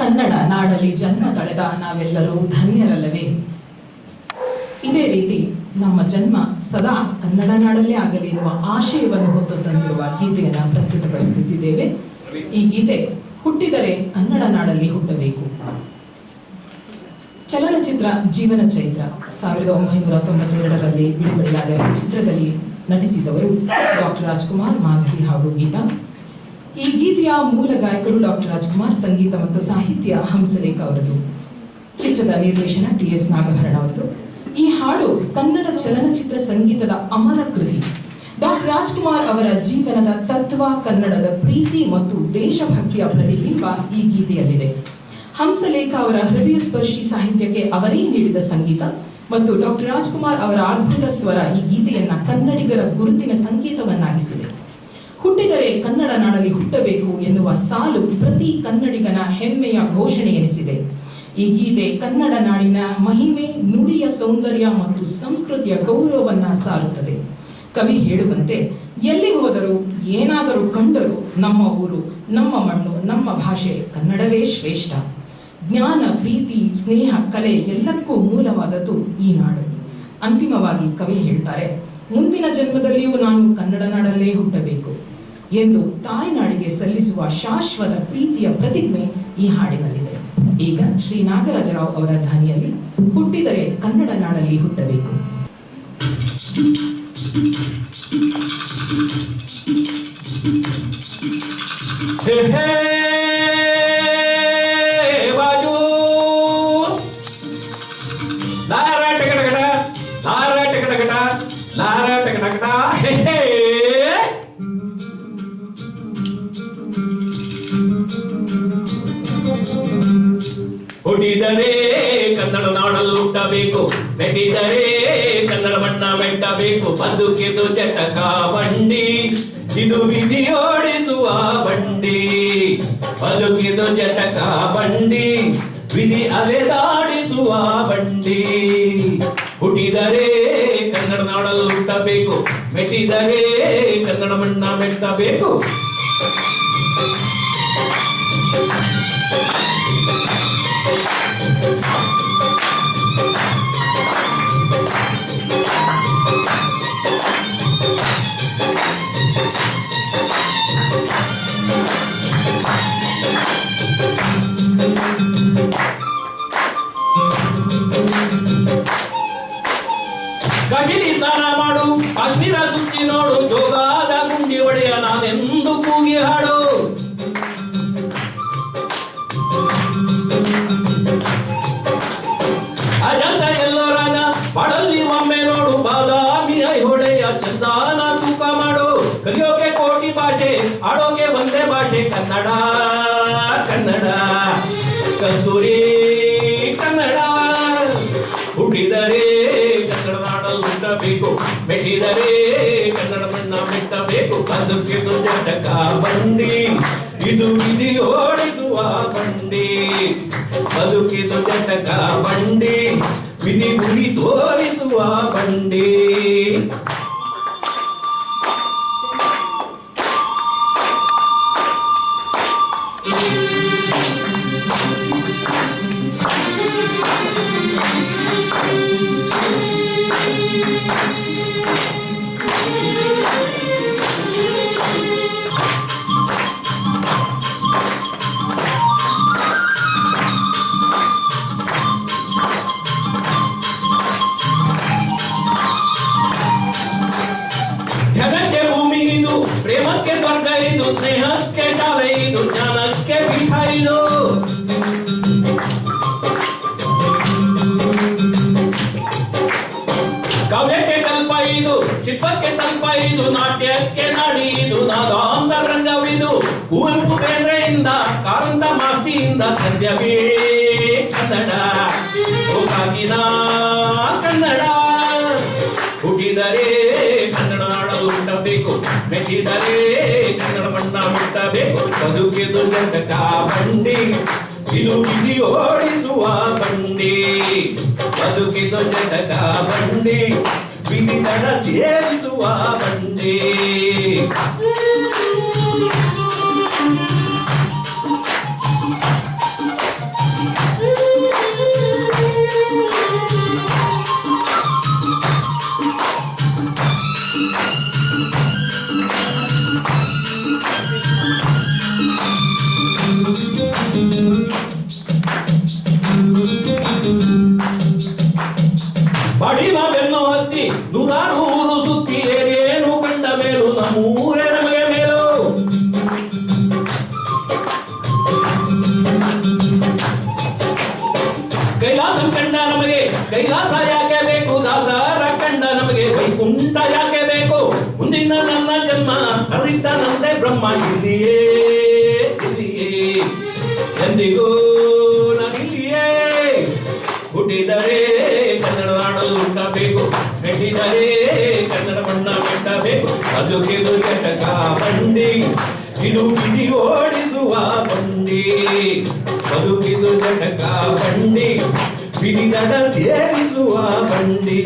ಕನ್ನಡ ನಾಡಲ್ಲಿ ಜನ್ಮ ತಳೆದ ನಾವೆಲ್ಲರೂ ಧನ್ಯರಲ್ಲವೇ? ಇದೇ ರೀತಿ ನಮ್ಮ ಜನ್ಮ ಸದಾ ಕನ್ನಡ ನಾಡಲ್ಲೇ ಆಗಲಿ ಎನ್ನುವ ಆಶಯವನ್ನು ಹೊತ್ತು ತಂದಿರುವ ಗೀತೆಯನ್ನು ಪ್ರಸ್ತುತಪಡಿಸುತ್ತಿದ್ದೇವೆ. ಈ ಗೀತೆ ಹುಟ್ಟಿದರೆ ಕನ್ನಡ ನಾಡಲ್ಲಿ ಹುಟ್ಟಬೇಕು. ಚಲನಚಿತ್ರ ಜೀವನ ಚೈತ್ರ ಸಾವಿರದ ಒಂಬೈನೂರ ತೊಂಬತ್ತೆರಡರಲ್ಲಿ ಬಿಡುಗಡೆಯಾದ ಚಿತ್ರದಲ್ಲಿ ನಟಿಸಿದವರು ಡಾಕ್ಟರ್ ರಾಜ್ಕುಮಾರ್ ಮಾಧವಿ ಹಾಗೂ ಗೀತಾ. ಈ ಗೀತೆಯ ಮೂಲ ಗಾಯಕರು ಡಾಕ್ಟರ್ ರಾಜ್ಕುಮಾರ್, ಸಂಗೀತ ಮತ್ತು ಸಾಹಿತ್ಯ ಹಂಸಲೇಖ ಅವರದು. ಚಿತ್ರದ ನಿರ್ದೇಶನ ಟಿ ಎಸ್ ನಾಗಭರಣ ಅವರದು. ಈ ಹಾಡು ಕನ್ನಡ ಚಲನಚಿತ್ರ ಸಂಗೀತದ ಅಮರ ಕೃತಿ. ಡಾಕ್ಟರ್ ರಾಜ್ಕುಮಾರ್ ಅವರ ಜೀವನದ ತತ್ವ, ಕನ್ನಡದ ಪ್ರೀತಿ ಮತ್ತು ದೇಶಭಕ್ತಿಯ ಪ್ರತಿಬಿಂಬ ಈ ಗೀತೆಯಲ್ಲಿದೆ. ಹಂಸಲೇಖ ಅವರ ಹೃದಯ ಸ್ಪರ್ಶಿ ಸಾಹಿತ್ಯಕ್ಕೆ ಅವರೇ ನೀಡಿದ ಸಂಗೀತ ಮತ್ತು ಡಾಕ್ಟರ್ ರಾಜ್ಕುಮಾರ್ ಅವರ ಅದ್ಭುತ ಸ್ವರ ಈ ಗೀತೆಯನ್ನ ಕನ್ನಡಿಗರ ಗುರುತಿನ ಸಂಕೇತವನ್ನಾಗಿಸಿದೆ. ಹುಟ್ಟಿದರೆ ಕನ್ನಡ ನಾಡಲ್ಲಿ ಹುಟ್ಟಬೇಕು ಎನ್ನುವ ಸಾಲು ಪ್ರತಿ ಕನ್ನಡಿಗನ ಹೆಮ್ಮೆಯ ಘೋಷಣೆ ಎನಿಸಿದೆ. ಈ ಗೀತೆ ಕನ್ನಡ ನಾಡಿನ ಮಹಿಮೆ, ನುಡಿಯ ಸೌಂದರ್ಯ ಮತ್ತು ಸಂಸ್ಕೃತಿಯ ಗೌರವವನ್ನ ಸಾರುತ್ತದೆ. ಕವಿ ಹೇಳುವಂತೆ, ಎಲ್ಲಿ ಹೋದರೂ, ಏನಾದರೂ ಕಂಡರೂ ನಮ್ಮ ಊರು, ನಮ್ಮ ಮಣ್ಣು, ನಮ್ಮ ಭಾಷೆ ಕನ್ನಡವೇ ಶ್ರೇಷ್ಠ. ಜ್ಞಾನ, ಪ್ರೀತಿ, ಸ್ನೇಹ, ಕಲೆ ಎಲ್ಲಕ್ಕೂ ಮೂಲವಾದದ್ದು ಈ ನಾಡು. ಅಂತಿಮವಾಗಿ ಕವಿ ಹೇಳ್ತಾರೆ, ಮುಂದಿನ ಜನ್ಮದಲ್ಲಿಯೂ ನಾನು ಕನ್ನಡ ನಾಡಲ್ಲೇ ಹುಟ್ಟಬೇಕು. ಎಂದು ತಾಯ್ನಾಡಿಗೆ ಸಲ್ಲಿಸುವ ಶಾಶ್ವತ ಪ್ರೀತಿಯ ಪ್ರತಿಜ್ಞೆ ಈ ಹಾಡಿನಲ್ಲಿದೆ. ಈಗ ಶ್ರೀ ನಾಗರಾಜರಾವ್ ಅವರ ಧ್ವನಿಯಲ್ಲಿ ಹುಟ್ಟಿದರೆ ಕನ್ನಡ ನಾಡಲ್ಲಿ ಹುಟ್ಟಬೇಕು. ಲಾರ ಟಕಟಕಟ ಲಾರ ಟಕಟಕಟ ಹುಟ್ಟಿದರೆ ಕನ್ನಡ ನಾಡಲು ಹುಟ್ಟಬೇಕು. ಮೆಟ್ಟಿದರೆ ಕನ್ನಡ ಬಣ್ಣ ಮೆಟ್ಟಬೇಕು. ಬದುಕಿದು ಚಟಕ ಬಂಡಿ. ಇದು ವಿಧಿಯೋಡಿಸುವ ಬಂಡಿ. ಬದುಕಿದು ಚಟಕ ಬಂಡಿ. ವಿಧಿ ಅಲೆದಾಡಿಸುವ ಬಂಡಿ. ಹುಟ್ಟಿದರೆ ಕನ್ನಡ ನಾಡಲು ಹುಟ್ಟಬೇಕು. ಮೆಟ್ಟಿದರೆ ಕನ್ನಡ ಮಣ್ಣ ಮೆಟ್ಟಬೇಕು. ಕಹಿಲಿ ಸ್ನಾನ ಮಾಡು ಹಸಿರ ಸುತ್ತಿ ನೋಡು ಜೋಗಾದ ಗುಂಡಿ ಒಡೆಯ ನಾನೆಂದು ಕೂಗಿ ಹಾಡು. ಆಡೋಕೆ ಒಂದೇ ಭಾಷೆ, ಕನ್ನಡ ಕನ್ನಡ. ಕಸ್ತೂರಿ ಕನ್ನಡ. ಹುಟ್ಟಿದರೆ ಕನ್ನಡ ನಾಡಲ್ಲಿ ಹುಟ್ಟಬೇಕು ಮೆಟ್ಟಿದರೆ ಕನ್ನಡ ಮಣ್ಣ ಮೆಟ್ಟಬೇಕು. ಕೆಲವು ಜಟಕ ಬಂಡಿ ಇದು ವಿಧಿ ಓಡಿಸುವ ಬಂಡಿ. ಬದುಕಿದು ಜಟಕ ಬಂಡಿ. ವಿಧಿ ಗುರಿ ತೋರಿಸುವ ಬಂಡಿ. ಸ್ನೇಹಕ್ಕೆ ಶಾಲೆ ಇದು ಜ್ಞಾನಕ್ಕೆ ಪೀಠ ಇದು ಕಾವ್ಯಕ್ಕೆ ಕಲ್ಪ ಇದು ಶಿಲ್ಪಕ್ಕೆ ತಲ್ಪ ಇದು ನಾಟ್ಯಕ್ಕೆ ನಾಡಿ ಇದು ನಾದಾಂತ ರಂಗವಿದು ಕುವೆಂಪು ಬೇಂದ್ರೆಯಿಂದ ಕಾರಂತ ಮಾಸ್ತಿಯಿಂದ ಪದ್ಯವೇ ಕನ್ನಡ ಕನ್ನಡ ಹುಟ್ಟಿದರೆ ಬೆಸಿದರೆ ಕನ್ನಡ ಬಣ್ಣ ಬಿಟ್ಟಬೇಕು ಬದುಕಿದು ಗಂಟಕ ಬಂಡಿ ಇದು ವಿಧಿ ಓಡಿಸುವ ಬಂಡಿ ಬದುಕಿದು ಗಂಟಕ ಬಂಡಿ ವಿಧಿ ದಡ ಸೇರಿಸುವ ಬಂಡಿ అమ్మ ఇదియే ఇదియే చందిగో నదిలియే ಹುಟ್ಟಿದರೆ ಕನ್ನಡ ನಾಡು ಉಂಟಬೇಕು ಮೆಟ್ಟಿದರೆ ಕನ್ನಡ ಮಣ್ಣ ಮೆಟ್ಟಬೇಕು ಅದು ಕೆಲು ಚಟಕ ಬಂಡಿ ಇದು ಬಿಡಿ ಓಡಿಸುವ ಬಂಡಿ ಬದುಕಿದು ಚಟಕ ಬಂಡಿ ಬಿಡಿ ನಡ ಸೇರಿಸುವ ಬಂಡಿ